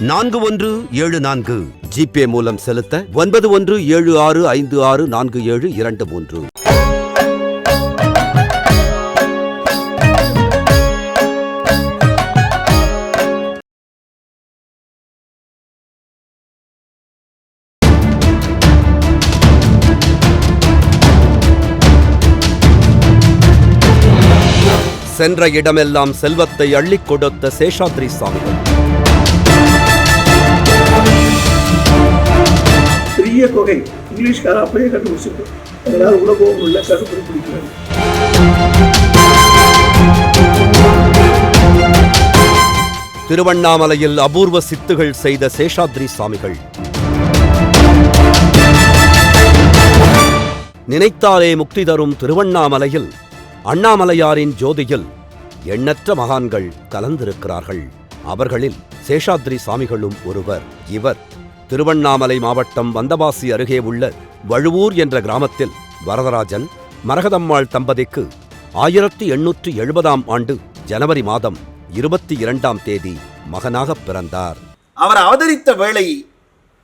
நான்கு ஒன்று ஏழு நான்கு. ஜிபே மூலம் செலுத்த ஒன்பது ஒன்று ஏழு ஆறு ஐந்து ஆறு நான்கு ஏழு இரண்டு மூன்று. சென்ற இடமெல்லாம் செல்வத்தை அள்ளிக் கொடுத்த சேஷாத்ரி சுவாமிகள் பெரிய தொகை இங்கிலீஷ்கார அப்படியே கண்டுபிடிச்சிருக்கு அதனால் உலகம் உள்ள கருப்பு பிடிக்கிறது திருவண்ணாமலையில் அபூர்வ சித்துகள் செய்த சேஷாத்ரி சுவாமிகள் நினைத்தாலே முக்தி தரும் திருவண்ணாமலையில் அண்ணாமலையாரின் ஜோதியில் எண்ணற்ற மகான்கள் கலந்திருக்கிறார்கள். அவர்களில் சேஷாத்ரி சுவாமிகளும் ஒருவர் இவர். திருவண்ணாமலை மாவட்டம் வந்தவாசி அருகே உள்ள வழுவூர் என்ற கிராமத்தில் வரதராஜன் மரகதம்மாள் தம்பதிக்கு ஆயிரத்தி எண்ணூற்று எழுபதாம் ஆண்டு ஜனவரி மாதம் இருபத்தி இரண்டாம் தேதி மகனாக பிறந்தார். அவர் அவதரித்த வேளை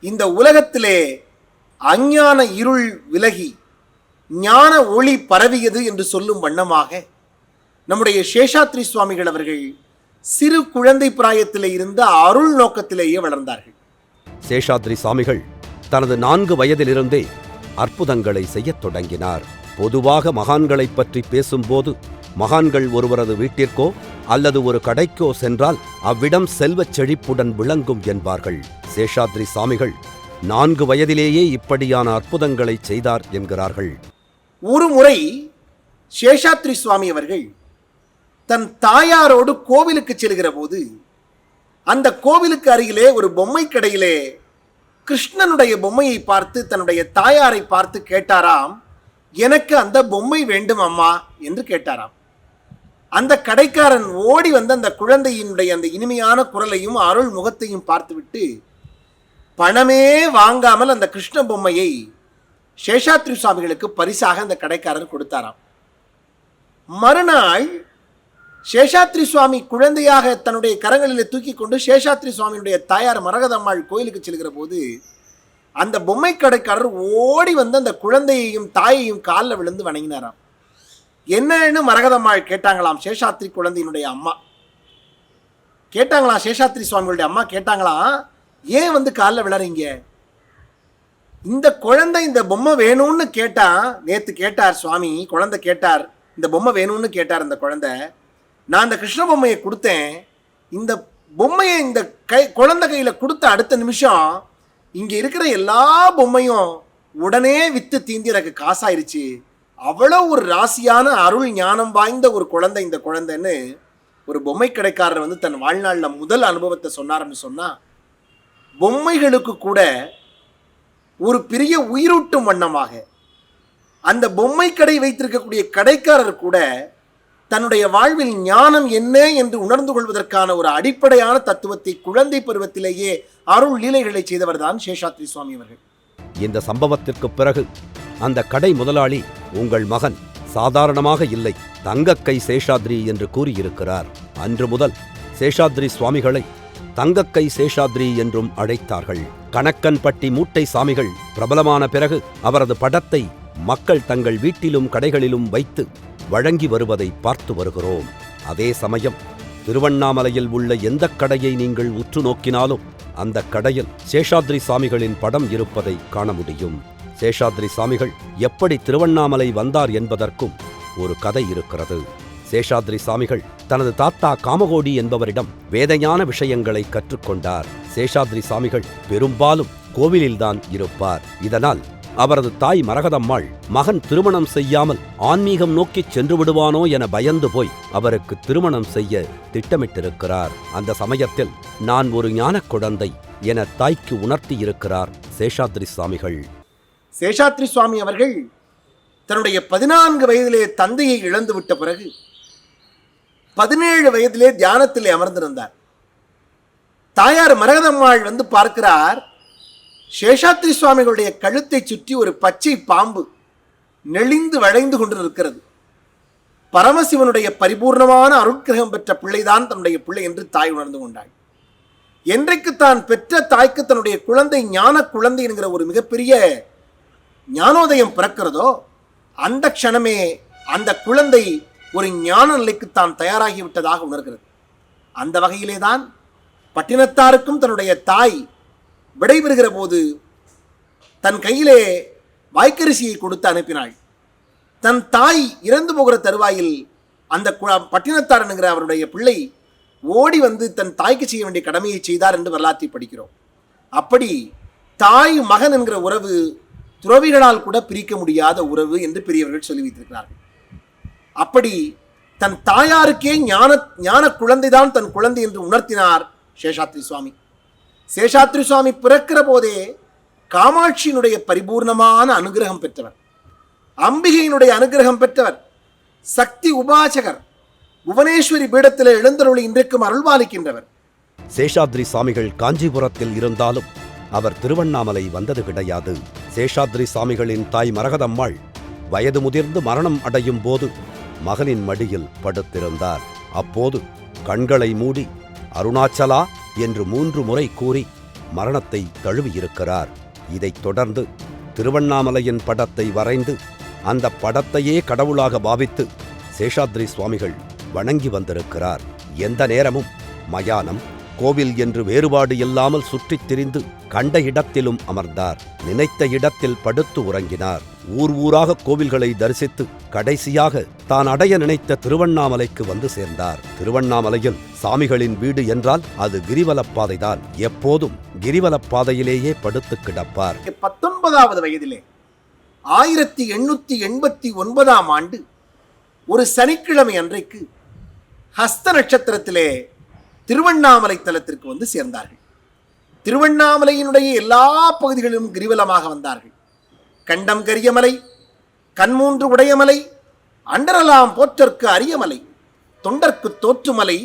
இந்த உலகத்திலே அஞ்ஞான இருள் விலகி ஞான ஒளி பரவியது என்று சொல்லும் வண்ணமாக நம்முடைய சேஷாத்ரி சுவாமிகள் அவர்கள் சிறு குழந்தை பிராயத்திலே இருந்த அருள் நோக்கத்திலேயே வளர்ந்தார்கள். சேஷாத்ரி சாமிகள் தனது நான்கு வயதிலிருந்தே அற்புதங்களை செய்யத் தொடங்கினார். பொதுவாக மகான்களைப் பற்றி பேசும்போது மகான்கள் ஒருவரது வீட்டிற்கோ அல்லது ஒரு கடைக்கோ சென்றால் அவ்விடம் செல்வச் செழிப்புடன் விளங்கும் என்பார்கள். சேஷாத்ரி சாமிகள் நான்கு வயதிலேயே இப்படியான அற்புதங்களை செய்தார் என்கிறார்கள். ஒரு முறை சேஷாத்ரி சுவாமி அவர்கள் தன் தாயாரோடு கோவிலுக்கு செல்கிற போது அந்த கோவிலுக்கு அருகிலே ஒரு பொம்மை கடையிலே கிருஷ்ணனுடைய பொம்மையை பார்த்து தன்னுடைய தாயாரை பார்த்து கேட்டாராம் எனக்கு அந்த பொம்மை வேண்டும் அம்மா என்று கேட்டாராம். அந்த கடைக்காரன் ஓடி வந்து அந்த குழந்தையினுடைய அந்த இனிமையான குரலையும் அருள் முகத்தையும் பார்த்துவிட்டு பணமே வாங்காமல் அந்த கிருஷ்ண பொம்மையை சேஷாத்ரி சுவாமிகளுக்கு பரிசாக அந்த கடைக்காரர் கொடுத்தாராம். மறுநாள் சேஷாத்ரி சுவாமி குழந்தையாக தன்னுடைய கரங்களில் தூக்கி கொண்டு சேஷாத்ரி சுவாமியுடைய தாயார் மரகதம்மாள் கோயிலுக்கு செல்கிற போது அந்த பொம்மை கடைக்காரர் ஓடி வந்து அந்த குழந்தையையும் தாயையும் காலில் விழுந்து வணங்கினாராம். என்னன்னு மரகதம்மாள் கேட்டாங்களாம் சேஷாத்ரி குழந்தையினுடைய அம்மா. கேட்டாங்களாம் சேஷாத்ரி சுவாமியுடைய அம்மா கேட்டாங்களாம் ஏன் வந்து காலில் விழறீங்க? இந்த குழந்தை இந்த பொம்மை வேணும்னு கேட்டான் நேற்று கேட்டார் சுவாமி குழந்தை கேட்டார் இந்த பொம்மை வேணும்னு கேட்டார் இந்த குழந்தை நான் அந்த கிருஷ்ண பொம்மையை கொடுத்தேன். இந்த பொம்மையை இந்த கை குழந்தை கையில் கொடுத்த அடுத்த நிமிஷம் இங்கே இருக்கிற எல்லா பொம்மையும் உடனே வித்து தீந்தி எனக்கு காசாயிருச்சு. அவ்வளோ ஒரு ராசியான அருள் ஞானம் வாய்ந்த ஒரு குழந்தை இந்த குழந்தைன்னு ஒரு பொம்மை கடைக்காரர் வந்து தன் வாழ்நாளில் முதல் அனுபவத்தை சொன்னார்னு சொன்னால் பொம்மைகளுக்கு கூட ஒரு பெரிய உயிரூட்டும் வண்ணமாக அந்த பொம்மை கடை வைத்திருக்கக்கூடிய கடைக்காரர் கூட தன்னுடைய வாழ்வில் ஞானம் என்ன என்று உணர்ந்து கொள்வதற்கான ஒரு அடிப்படையான தத்துவத்தை குழந்தை பருவத்திலேயே அருள் லீலைகளை செய்தவர்தான் சேஷாத்ரி சுவாமி அவர்கள். இந்த சம்பவத்திற்குப் பிறகு அந்த கடை முதலாளி உங்கள் மகன் சாதாரணமாக இல்லை தங்கக்கை சேஷாத்ரி என்று கூறியிருக்கிறார். அன்று முதல் சேஷாத்ரி சுவாமிகளை தங்கக்கை சேஷாத்ரி என்றும் அழைத்தார்கள். கணக்கன்பட்டி மூட்டை சாமிகள் பிரபலமான பிறகு அவரது படத்தை மக்கள் தங்கள் வீட்டிலும் கடைகளிலும் வைத்து வழங்கி வருவதை பார்த்து வருகிறோம். அதே சமயம் திருவண்ணாமலையில் உள்ள எந்த கடையை நீங்கள் உற்று நோக்கினாலும் அந்த கடையில் சேஷாத்ரி சாமிகளின் படம் இருப்பதை காண முடியும். சேஷாத்ரி சாமிகள் எப்படி திருவண்ணாமலை வந்தார் என்பதற்கும் ஒரு கதை இருக்கிறது. சேஷாத்ரி சாமிகள் தனது தாத்தா காமகோடி என்பவரிடம் வேதையான விஷயங்களை கற்றுக்கொண்டார். சேஷாத்ரி சாமிகள் பெரும்பாலும் கோவிலில்தான் இருப்பார். இதனால் அவரது தாய் மரகதம்மாள் மகன் திருமணம் செய்யாமல் ஆன்மீகம் நோக்கி சென்று விடுவானோ என பயந்து போய் அவருக்கு திருமணம் செய்ய திட்டமிட்டிருக்கிறார். அந்த சமயத்தில் நான் ஒரு ஞானக் குழந்தை என தாய்க்கு உணர்த்தி இருக்கிறார் சேஷாத்ரி சுவாமிகள். சேஷாத்ரி சுவாமி அவர்கள் தன்னுடைய பதினான்கு வயதிலே தந்தையை இழந்து விட்ட பிறகு பதினேழு வயதிலே தியானத்திலே அமர்ந்திருந்தார். தாயார் மரகதம்மாள் வந்து பார்க்கிறார் சேஷாத்ரி சுவாமிகளுடைய கழுத்தை சுற்றி ஒரு பச்சை பாம்பு நெளிந்து வளைந்து கொண்டிருக்கிறது. பரமசிவனுடைய பரிபூர்ணமான அருட்கிரகம் பெற்ற பிள்ளைதான் தன்னுடைய பிள்ளை என்று தாய் உணர்ந்து கொண்டாள். என்றைக்கு தான் பெற்ற தாய்க்கு தன்னுடைய குழந்தை ஞான குழந்தை என்கிற ஒரு மிகப்பெரிய ஞானோதயம் பிறக்கிறதோ அந்த க்ஷணமே அந்த குழந்தை ஒரு ஞான நிலைக்கு தான் தயாராகிவிட்டதாக உணர்கிறது. அந்த வகையிலே தான் பட்டினத்தாருக்கும் தன்னுடைய தாய் விடைபெறுகிற போது தன் கையிலே வாய்க்கரிசியை கொடுத்து அனுப்பினாள். தன் தாய் இறந்து போகிற தருவாயில் அந்த கு- பட்டினத்தார் என்கிற அவருடைய பிள்ளை ஓடி வந்து தன் தாய்க்கு செய்ய வேண்டிய கடமையை செய்தார் என்று வரலாற்றை படிக்கிறோம். அப்படி தாய் மகன் என்கிற உறவு துறவிகளால் கூட பிரிக்க முடியாத உறவு என்று பெரியவர்கள் சொல்லி வைத்திருக்கிறார்கள். அப்படி தன் தாயாருக்கே ஞான ஞான குழந்தைதான் தன் குழந்தை என்று உணர்த்தினார் சேஷாத்ரி சுவாமி. சேஷாத்ரி சுவாமி பிறக்கிற போதே காமாட்சியினுடைய பரிபூர்ணமான அனுகிரகம் பெற்றவர். அம்பிகையினுடைய அனுகிரகம் பெற்றவர். சக்தி உபாசகர். புவனேஸ்வரி பீடத்தில் எழுந்தருளி இன்றைக்கும் அருள்பாலிக்கின்றவர் சேஷாத்ரி சுவாமிகள் காஞ்சிபுரத்தில் இருந்தாலும் அவர் திருவண்ணாமலை வந்தது கிடையாது. சேஷாத்ரி சுவாமிகளின் தாய் மரகதம்மாள் வயது முதிர்ந்து மரணம் அடையும் போது மகனின் மடியில் படுத்திருந்தார். அப்போது கண்களை மூடி அருணாச்சலா என்று மூன்று முறை கூறி மரணத்தை தழுவியிருக்கிறார். இதைத் தொடர்ந்து திருவண்ணாமலையின் படத்தை வரைந்து அந்த படத்தையே கடவுளாக பாவித்து சேஷாத்ரி சுவாமிகள் வணங்கி வந்திருக்கிறார். எந்த நேரமும் மயானம் கோவில் என்று வேறுபாடு இல்லாமல் சுற்றித் திரிந்து கண்ட இடத்திலும் அமர்ந்தார். நினைத்த இடத்தில் படுத்து உறங்கினார். ஊர் ஊராக கோவில்களை தரிசித்து கடைசியாக தான் அடைய நினைத்த திருவண்ணாமலைக்கு வந்து சேர்ந்தார். திருவண்ணாமலையில் சாமிகளின் வீடு என்றால் அது கிரிவலப்பாதைதான் எப்போதும் கிரிவலப்பாதையிலேயே படுத்து கிடப்பார். பத்தொன்பதாவது வயதிலே ஆயிரத்தி எண்ணூத்தி எண்பத்தி ஒன்பதாம் ஆண்டு ஒரு சனிக்கிழமை அன்றைக்கு ஹஸ்த நட்சத்திரத்திலே திருவண்ணாமலை தலத்திற்கு வந்து சேர்ந்தார்கள். திருவண்ணாமலையினுடைய எல்லா பகுதிகளிலும் கிரிவலமாக வந்தார்கள். கண்டம் கரியமலை கண்மூன்று உடையமலை அண்டரலாம் போற்றற்கு அரியமலை தொண்டர்க்கு தோற்றுமலை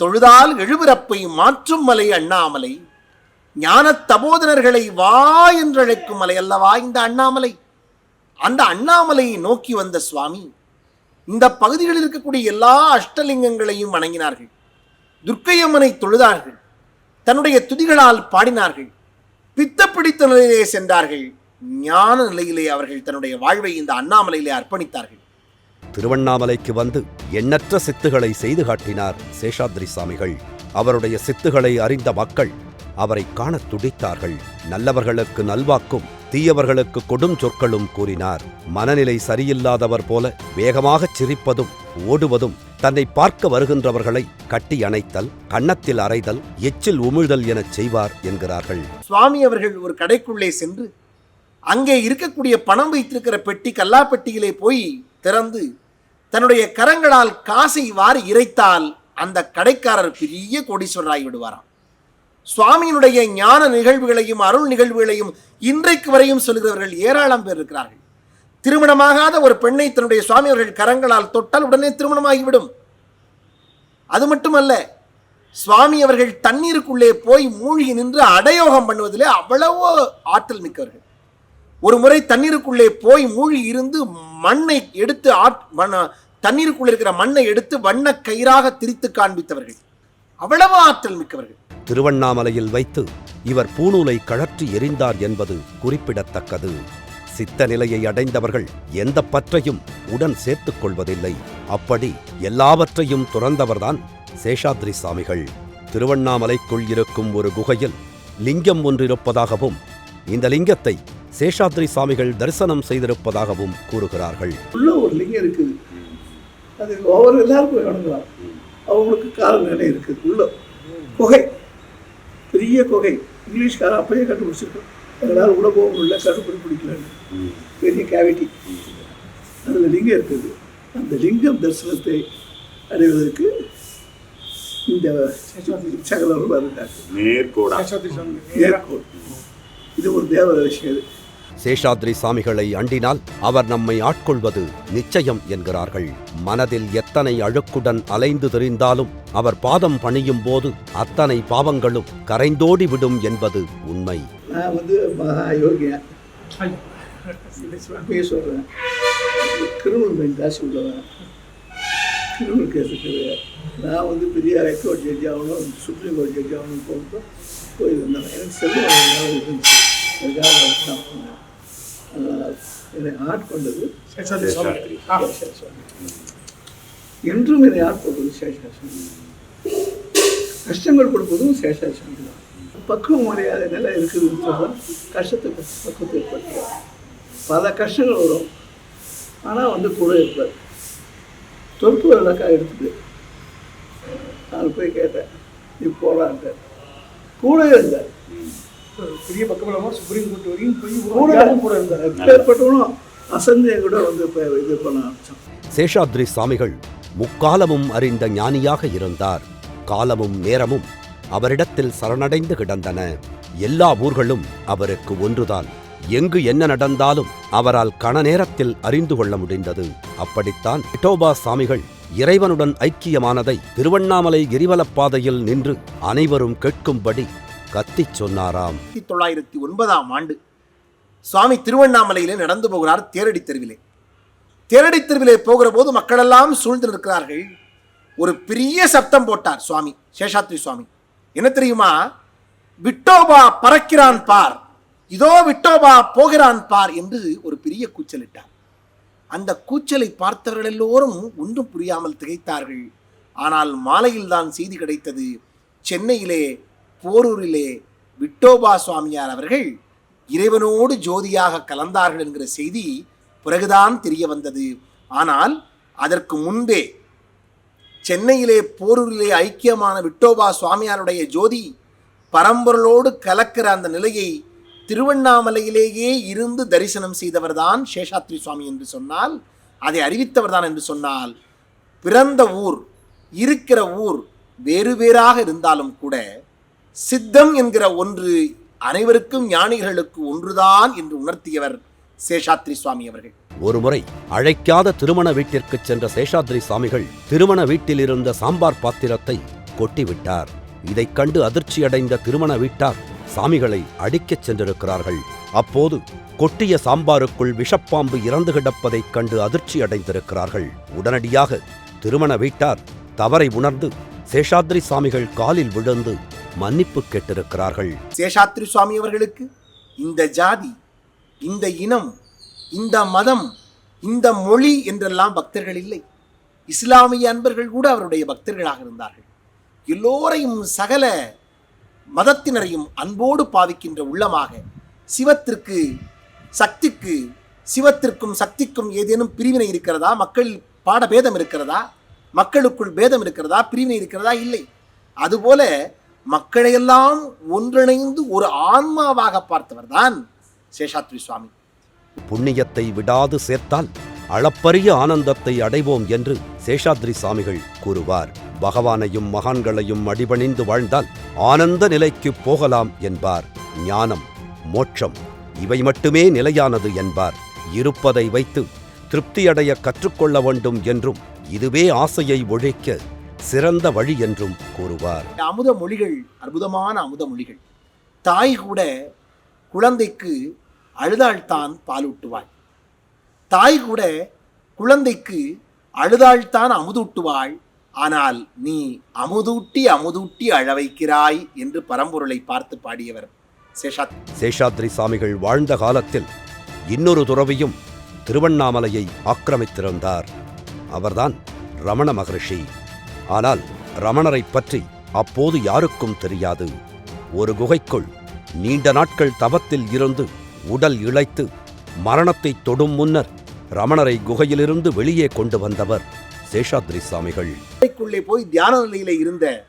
தொழுதால் எழுபிறப்பை மாற்றும் மலை அண்ணாமலை ஞான தபோதனர்களை வா என்றழைக்கும் மலை அல்லவா இந்த அண்ணாமலை? அந்த அண்ணாமலையை நோக்கி வந்த சுவாமி இந்த பகுதிகளில் இருக்கக்கூடிய எல்லா அஷ்டலிங்கங்களையும் வணங்கினார்கள். துர்க்கையம்மனை தொழுதார்கள். தன்னுடைய துதிகளால் பாடினார்கள். பித்த பிடித்த நிலையிலே சென்றார்கள். ஞான நிலையிலே அவர்கள் தன்னுடைய வாழ்வை இந்த அண்ணாமலையிலே அர்ப்பணித்தார்கள். திருவண்ணாமலைக்கு வந்து எண்ணற்ற சித்துகளை செய்து காட்டினார் சேஷாத்ரி சாமிகள். அவருடைய சித்துகளை அறிந்த மக்கள் அவரை காணத் துடித்தார்கள். நல்லவர்களுக்கு நல்வாக்கும் தீயவர்களுக்கு கொடும் சொற்களும் கூறினார். மனநிலை சரியில்லாதவர் போல வேகமாகச் சிரிப்பதும் ஓடுவதும் தன்னை பார்க்க வருகின்றவர்களை கட்டி அணைத்தல் கன்னத்தில் அறைதல் எச்சில் உமிழ்தல் எனச் செய்வார் என்கிறார்கள். சுவாமி அவர்கள் ஒரு கடைக்குள்ளே சென்று அங்கே இருக்கக்கூடிய பணம் வைத்திருக்கிற பெட்டி கல்லாப்பெட்டியிலே போய் திறந்து தன்னுடைய கரங்களால் காசை வாரி இறைத்தால் அந்த கடைக்காரர் பெரிய கோடீஸ்வரராகி விடுவாராம். சுவாமியினுடைய ஞான நிகழ்வுகளையும் அருள் நிகழ்வுகளையும் இன்றைக்கு வரையும் சொல்கிறவர்கள் ஏராளம் பேர் இருக்கிறார்கள். திருமணமாகாத ஒரு பெண்ணை தன்னுடைய சுவாமி அவர்கள் கரங்களால் தொட்டால் உடனே திருமணமாகிவிடும். அது மட்டுமல்ல சுவாமி அவர்கள் தண்ணீருக்குள்ளே போய் மூழ்கி நின்று அடயோகம் பண்ணுவதிலே அவ்வளவோ ஆற்றல் மிக்கவர்கள். ஒரு முறை தண்ணீருக்குள்ளே போய் மூழ்கி இருந்து மண்ணை எடுத்து ஆட் தண்ணீருக்குள்ளே இருக்கிற மண்ணை எடுத்து வண்ண கயிறாக திரித்து காண்பித்தவர்கள். அவ்வளவு ஆற்றல் மிக்கவர்கள். திருவண்ணாமலையில் வைத்து இவர் பூநூலை கழற்றி எறிந்தார் என்பது குறிப்பிடத்தக்கது. சித்த நிலையை அடைந்தவர்கள் எந்த பற்றையும் உடன் சேர்த்துக் கொள்வதில்லை. அப்படி எல்லாவற்றையும் துறந்தவர்தான் சேஷாத்ரி சாமிகள். திருவண்ணாமலைக்குள் இருக்கும் ஒரு குகையில் லிங்கம் ஒன்றிருப்பதாகவும் இந்த லிங்கத்தை சேஷாத்ரி சாமிகள் தரிசனம் செய்திருப்பதாகவும் கூறுகிறார்கள். உள்ள ஒரு லிங்கம் இருக்குது அது ஒவ்வொரு எல்லாருக்கும் வணங்கலாம் அவங்களுக்கு கால நிலை இருக்குது உள்ள குகை. பெரிய குகை. இங்கிலீஷ்கார அப்பயே கண்டுபிடிச்சிருக்கோம் எங்களால் உள்ள போக முடியல கண்டுபிடி பிடிக்கலன்னு. பெரிய கேவிட்டி அதில் லிங்கம் இருக்குது. அந்த லிங்கம் தரிசனத்தை அடைவதற்கு இந்த சகலரும் வருகிறார்கள். நேர்கோடா. ஏற்கோள் இது ஒரு தேவ விஷயம் சேஷாத்ரி சாமிகளை அண்டினால் அவர் நம்மை ஆட்கொள்வது நிச்சயம் என்கிறார்கள். மனதில் எத்தனை அழுக்குடன் அலைந்து திரிந்தாலும் அவர் பாதம் பணியும் போது அத்தனை பாவங்களும் கரைந்தோடி விடும் என்பது உண்மை. நான் வந்து கிரிமினல் கேஸ் இருக்குது. நான் வந்து பெரிய ஹைகோர்ட் ஜட்ஜி ஆகணும் சுப்ரீம் கோர்ட் ஜட்ஜி ஆகணும் போட்டு போயிருந்தேன். எனக்கு செல்வம் இருந்துச்சு. அதுக்காக ஆட்கொண்டது என்றும் இதை ஆட்கொண்டது கஷ்டங்கள் கொடுப்பதும் சேஷா தான். பக்குவம் அடையாத நிலை இருக்குதுன்னு சொன்னால் கஷ்டத்துக்கு பக்குவத்தை ஏற்படுத்துவார் பல கஷ்டங்கள் வரும். ஆனால் வந்து கூட இருப்பார் தொடுப்பு விளக்கா எடுத்துட்டு நான் போய் கேட்டேன் நீ போகலான்ட்டு கூட இருந்தார். பெரிய பக்கபலமா சுப்ரீம் கோர்ட் வரையும் போய் கூட யாரும் கூட இருந்தார் எப்பேற்பட்டவனும் அசந்து என் கூட வந்து இப்போ இது பண்ண ஆரம்பித்தான் சேஷாத்ரி சாமிகள் முக்காலமும் அறிந்த ஞானியாக இருந்தார். காலமும் நேரமும் அவரிடத்தில் சரணடைந்து கிடந்தன. எல்லா ஊர்களும் அவருக்கு ஒன்றுதான். எங்கு என்ன நடந்தாலும் அவரால் கண நேரத்தில் அறிந்து கொள்ள முடிந்தது. அப்படித்தான் விட்டோபா சாமிகள் இறைவனுடன் ஐக்கியமானதை திருவண்ணாமலை கிரிவலப் பாதையில் நின்று அனைவரும் கேட்கும்படி கத்திச் சொன்னாராம். ஆயிரத்தி தொள்ளாயிரத்தி ஒன்பதாம் ஆண்டு சுவாமி திருவண்ணாமலையிலே நடந்து போகிறார் தேரடி தெருவிலே. தேரடி தெருவிலே போகிற போது மக்களெல்லாம் சூழ்ந்து நிற்கிறார்கள். ஒரு பெரிய சப்தம் போட்டார் சுவாமி சேஷாத்ரி சுவாமி. என்ன தெரியுமா? விட்டோபா பறக்கிறான் பார். இதோ விட்டோபா போகிறான் பார் என்று ஒரு பெரிய கூச்சலிட்டார் அந்த கூச்சலை பார்த்தவர்கள் எல்லோரும் ஒன்றும் புரியாமல் திகைத்தார்கள். ஆனால் மாலையில் தான் செய்தி கிடைத்தது. சென்னையிலே போரூரிலே விட்டோபா சுவாமியார் அவர்கள் இறைவனோடு ஜோதியாக கலந்தார்கள் என்கிற செய்தி பிறகுதான் தெரிய வந்தது. ஆனால் அதற்கு முன்பே சென்னையிலே போரூரிலே ஐக்கியமான விட்டோபா சுவாமியாருடைய ஜோதி பரம்பொருளோடு கலக்கிற அந்த நிலையை திருவண்ணாமலையிலேயே இருந்து தரிசனம் செய்தவர்தான் சேஷாத்ரி சுவாமி என்று சொன்னால் அதை அறிவித்தவர்தான் என்று சொன்னால் பிறந்த ஊர் இருக்கிற ஊர் வேறு வேறாக இருந்தாலும் கூட சித்தம் என்கிற ஒன்று அனைவருக்கும் ஞானிகளுக்கு ஒன்றுதான் என்று உணர்த்தியவர் சேஷாத்ரி சுவாமி அவர்கள். ஒருமுறை அழைக்காத திருமண வீட்டிற்கு சென்ற சேஷாத்ரி சாமிகள் திருமண வீட்டில் இருந்த சாம்பார் பாத்திரத்தை கொட்டிவிட்டார். இதைக் கண்டு அதிர்ச்சியடைந்த திருமண வீட்டார் சாமிகளை அடிக்கச் சென்றிருக்கிறார்கள். அப்போது கொட்டிய சாம்பாருக்குள் விஷப்பாம்பு இறந்து கிடப்பதைக் கண்டு அதிர்ச்சி அடைந்திருக்கிறார்கள் உடனடியாக திருமண வீட்டார் தவறை உணர்ந்து சேஷாத்ரி சாமிகள் காலில் விழுந்து மன்னிப்பு கேட்டிருக்கிறார்கள். சேஷாத்ரி சுவாமி அவர்களுக்கு இந்த ஜாதி இந்த இனம் இந்த மதம் இந்த மொழி என்றெல்லாம் பக்தர்கள் இல்லை. இஸ்லாமிய அன்பர்கள் கூட அவருடைய பக்தர்களாக இருந்தார்கள். எல்லோரையும் சகல மதத்தினரையும் அன்போடு பாவிக்கின்ற உள்ளமாக சிவத்திற்கு சக்திக்கு சிவத்திற்கும் சக்திக்கும் ஏதேனும் பிரிவினை இருக்கிறதா? மக்கள் பாட பேதம் இருக்கிறதா? மக்களுக்குள் பேதம் இருக்கிறதா? பிரிவினை இருக்கிறதா? இல்லை. அதுபோல மக்களையெல்லாம் ஒன்றிணைந்து ஒரு ஆன்மாவாக பார்த்தவர்தான் சேஷாத்ரி சுவாமி. புண்ணியத்தை விடாது சேர்த்தால் அளப்பரிய ஆனந்தத்தை அடைவோம் என்று சேஷாத்ரி சாமிகள் கூறுவார். பகவானையும் மகான்களையும் அடிபணிந்து வாழ்ந்தால் ஆனந்த நிலைக்கு போகலாம் என்பார். ஞானம் மோட்சம் இவை மட்டுமே நிலையானது என்பார். இருப்பதை வைத்து திருப்தியடைய கற்றுக்கொள்ள வேண்டும் என்றும் இதுவே ஆசையை ஒழிக்க சிறந்த வழி என்றும் கூறுவார். அமுத மொழிகள் அற்புதமான அமுத மொழிகள். தாய் கூட குழந்தைக்கு அழுதாள்தான் பாலூட்டுவாள். தாய் கூட குழந்தைக்கு அழுதாள்தான் அமுதூட்டுவாள். ஆனால் நீ அமுதூட்டி அமுதூட்டி அழ வைக்கிறாய் என்று பரம்பொருளை பார்த்து பாடியவர் சேஷாத். சேஷாத்ரி சாமிகள் வாழ்ந்த காலத்தில் இன்னொரு துறவியும் திருவண்ணாமலையை ஆக்கிரமித்திருந்தார். அவர்தான் ரமண மகரிஷி. ஆனால் ரமணரைப் பற்றி அப்போது யாருக்கும் தெரியாது. ஒரு குகைக்குள் நீண்ட நாட்கள் தவத்தில் இருந்து உடல் இளைத்து மரணத்தை தொடும் முன்னர் ரமணரை குகையிலிருந்து வெளியே கொண்டு வந்தவர் சேஷாத்ரி சாமிகள். கோவிலுக்குள்ளே போய் தியான நிலையில் இருந்த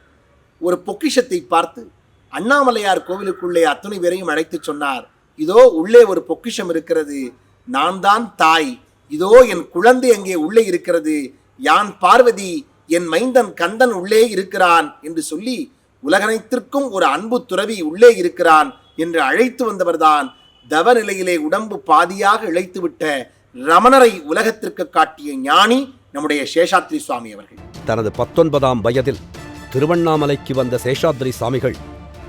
ஒரு பொக்கிஷத்தை பார்த்து அண்ணாமலையார் கோவிலுக்குள்ளே அத்தனை பேரையும் அழைத்து சொன்னார். இதோ உள்ளே ஒரு பொக்கிஷம் இருக்கிறது. நான் தான் தாய். இதோ என் குழந்தை அங்கே உள்ளே இருக்கிறது. யான் பார்வதி என் மைந்தன் கந்தன் உள்ளே இருக்கிறான் என்று சொல்லி உலகனைத்திற்கும் ஒரு அன்பு துறவி உள்ளே இருக்கிறான் என்று அழைத்து வந்தவர்தான் தவ நிலையிலே உடம்பு பாதியாக இழைத்துவிட்ட ரமணரை உலகத்திற்கு காட்டிய ஞானி நம்முடைய சேஷாத்ரி சுவாமி அவர்கள். தனது பத்தொன்பதாம் வயதில் திருவண்ணாமலைக்கு வந்த சேஷாத்ரி சுவாமிகள்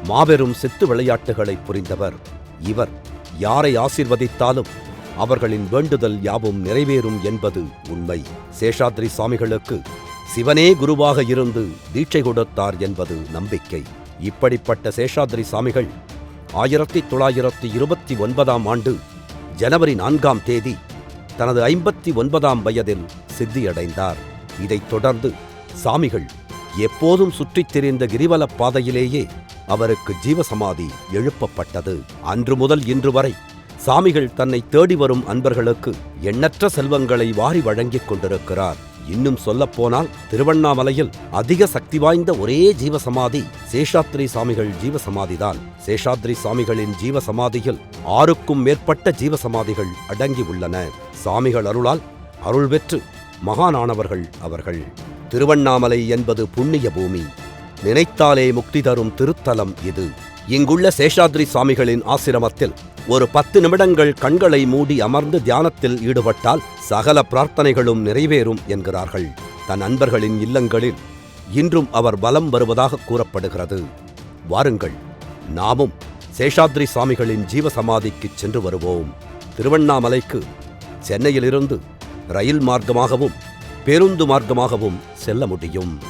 மாபெரும் சித்து விளையாட்டுகளை புரிந்தவர். இவர் யாரை ஆசிர்வதித்தாலும் அவர்களின் வேண்டுதல் யாவும் நிறைவேறும் என்பது உண்மை. சேஷாத்ரி சாமிகளுக்கு சிவனே குருவாக இருந்து தீட்சை கொடுத்தார் என்பது நம்பிக்கை. இப்படிப்பட்ட சேஷாதிரி சாமிகள் ஆயிரத்தி தொள்ளாயிரத்தி இருபத்தி ஒன்பதாம் ஆண்டு ஜனவரி நான்காம் தேதி தனது ஐம்பத்தி ஒன்பதாம் வயதில் சித்தியடைந்தார். இதைத் தொடர்ந்து சாமிகள் எப்போதும் சுற்றித் திரிந்த கிரிவல பாதையிலேயே அவருக்கு ஜீவசமாதி எழுப்பப்பட்டது. அன்று முதல் இன்று வரை சாமிகள் தன்னை தேடி வரும் அன்பர்களுக்கு எண்ணற்ற செல்வங்களை வாரி வழங்கிக் கொண்டிருக்கிறார். இன்னும் சொல்லப்போனால் திருவண்ணாமலையில் அதிக சக்தி வாய்ந்த ஒரே ஜீவசமாதி சேஷாத்ரி சாமிகள் ஜீவசமாதிதான். சேஷாத்ரி சாமிகளின் ஜீவசமாதியில் ஆறுக்கும் மேற்பட்ட ஜீவசமாதிகள் அடங்கி உள்ளன. சாமிகள் அருளால் அருள் பெற்று மகானானவர்கள் அவர்கள். திருவண்ணாமலை என்பது புண்ணிய பூமி. நினைத்தாலே முக்தி தரும் திருத்தலம் இது. இங்குள்ள சேஷாத்ரி சாமிகளின் ஆசிரமத்தில் ஒரு பத்து நிமிடங்கள் கண்களை மூடி அமர்ந்து தியானத்தில் ஈடுபட்டால் சகல பிரார்த்தனைகளும் நிறைவேறும் என்கிறார்கள். தன் அன்பர்களின் இல்லங்களில் இன்றும் அவர் வலம் வருவதாக கூறப்படுகிறது. வாருங்கள் நாமும் சேஷாத்ரி சுவாமிகளின் ஜீவசமாதிக்கு சென்று வருவோம். திருவண்ணாமலைக்கு சென்னையிலிருந்து ரயில் மார்க்கமாகவும் பேருந்து மார்க்கமாகவும் செல்ல முடியும்.